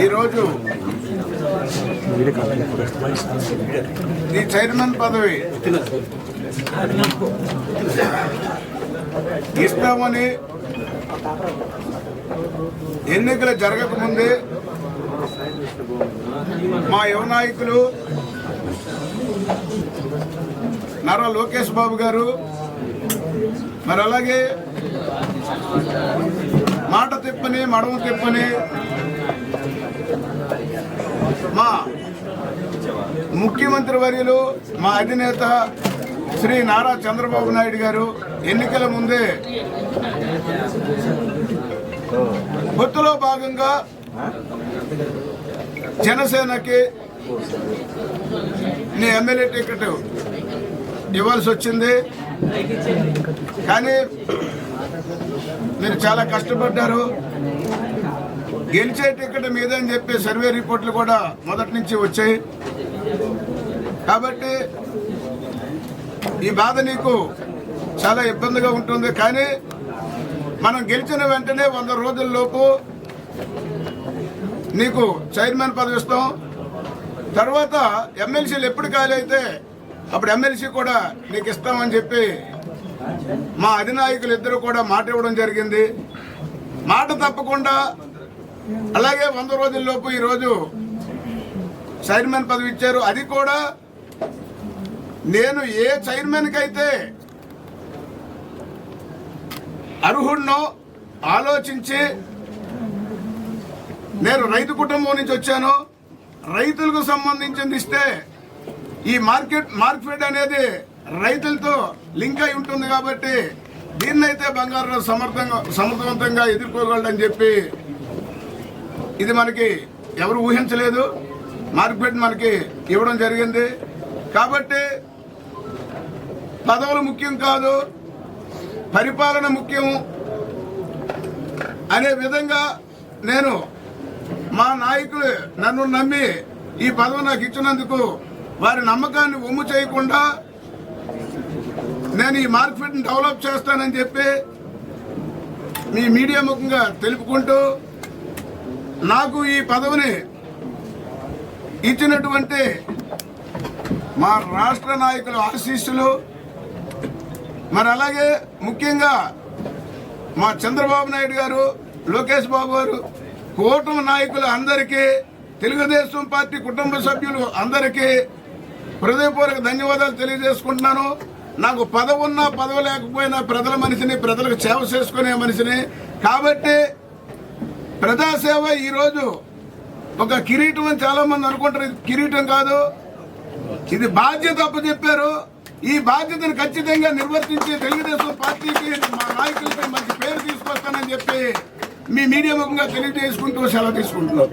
ఈరోజు ఈ చైర్మన్ పదవి ఇస్తామని ఎన్నికలు జరగకముందే మా యువ నాయకులు నారా లోకేష్ బాబు గారు మరి అలాగే మాట తిప్పని మడమ తిప్పని. మా ముఖ్యమంత్రి వర్యులు మా అధినేత శ్రీ నారా చంద్రబాబు నాయుడు గారు ఎన్నికల ముందే పొత్తులో భాగంగా జనసేనకి నీ ఎమ్మెల్యే టికెట్ ఇవ్వాల్సి వచ్చింది. కానీ మీరు చాలా కష్టపడ్డారు. గెలిచే టికెట్ మీద అని సర్వే రిపోర్ట్లు కూడా మొదటి నుంచి వచ్చాయి. కాబట్టి ఈ బాధ నీకు చాలా ఇబ్బందిగా ఉంటుంది. కానీ మనం గెలిచిన వెంటనే వంద రోజుల్లోపు నీకు చైర్మన్ పదవి ఇస్తాం. తర్వాత ఎమ్మెల్సీలు ఎప్పుడు ఖాళీ అయితే అప్పుడు ఎమ్మెల్సీ కూడా నీకు ఇస్తామని చెప్పి మా అధినాయకులు ఇద్దరు కూడా మాట ఇవ్వడం జరిగింది. మాట తప్పకుండా అలాగే వంద రోజుల్లోపు ఈరోజు చైర్మన్ పదవి ఇచ్చారు. అది కూడా నేను ఏ చైర్మన్కి అయితే అర్హుడినో ఆలోచించి నేను రైతు కుటుంబం నుంచి వచ్చాను. రైతులకు సంబంధించింది ఇస్తే ఈ మార్కెట్ మార్కెట్ అనేది రైతులతో లింక్ అయి ఉంటుంది కాబట్టి దీన్నైతే బంగారు సమర్థంగా సమర్థవంతంగా ఎదుర్కోగలడని చెప్పి ఇది మనకి ఎవరు ఊహించలేదు. మార్కెట్ మనకి ఇవ్వడం జరిగింది. కాబట్టి పదవులు ముఖ్యం కాదు పరిపాలన ముఖ్యం అనే విధంగా నేను మా నాయకులు నన్ను నమ్మి ఈ పదవి నాకు ఇచ్చినందుకు వారి నమ్మకాన్ని ఒమ్ము చేయకుండా నేను ఈ మార్కెట్ని డెవలప్ చేస్తానని చెప్పి మీ మీడియా ముఖంగా తెలుపుకుంటూ నాకు ఈ పదవిని ఇచ్చినటువంటి మా రాష్ట్ర నాయకుల ఆశీస్సులు మరి అలాగే ముఖ్యంగా మా చంద్రబాబు నాయుడు గారు లోకేష్ బాబు గారు కూటమి నాయకులు అందరికీ తెలుగుదేశం పార్టీ కుటుంబ సభ్యులు అందరికీ హృదయపూర్వక ధన్యవాదాలు తెలియజేసుకుంటున్నాను. నాకు పదవి ఉన్నా పదవి లేకపోయినా ప్రజల మనిషిని ప్రజలకు సేవ చేసుకునే మనిషిని. కాబట్టి ప్రజాసేవ ఈరోజు ఒక కిరీటం అని చాలా మంది అనుకుంటారు. ఇది కిరీటం కాదు. ఇది బాధ్యత అప్పచెప్పారు. ఈ బాధ్యతను ఖచ్చితంగా నిర్వర్తించి తెలుగుదేశం పార్టీకి మా నాయకులకి మంచి పేరు తీసుకొస్తానని చెప్పి మీ మీడియా ముఖంగా తెలియజేసుకుంటూ సెలవు తీసుకుంటున్నాం.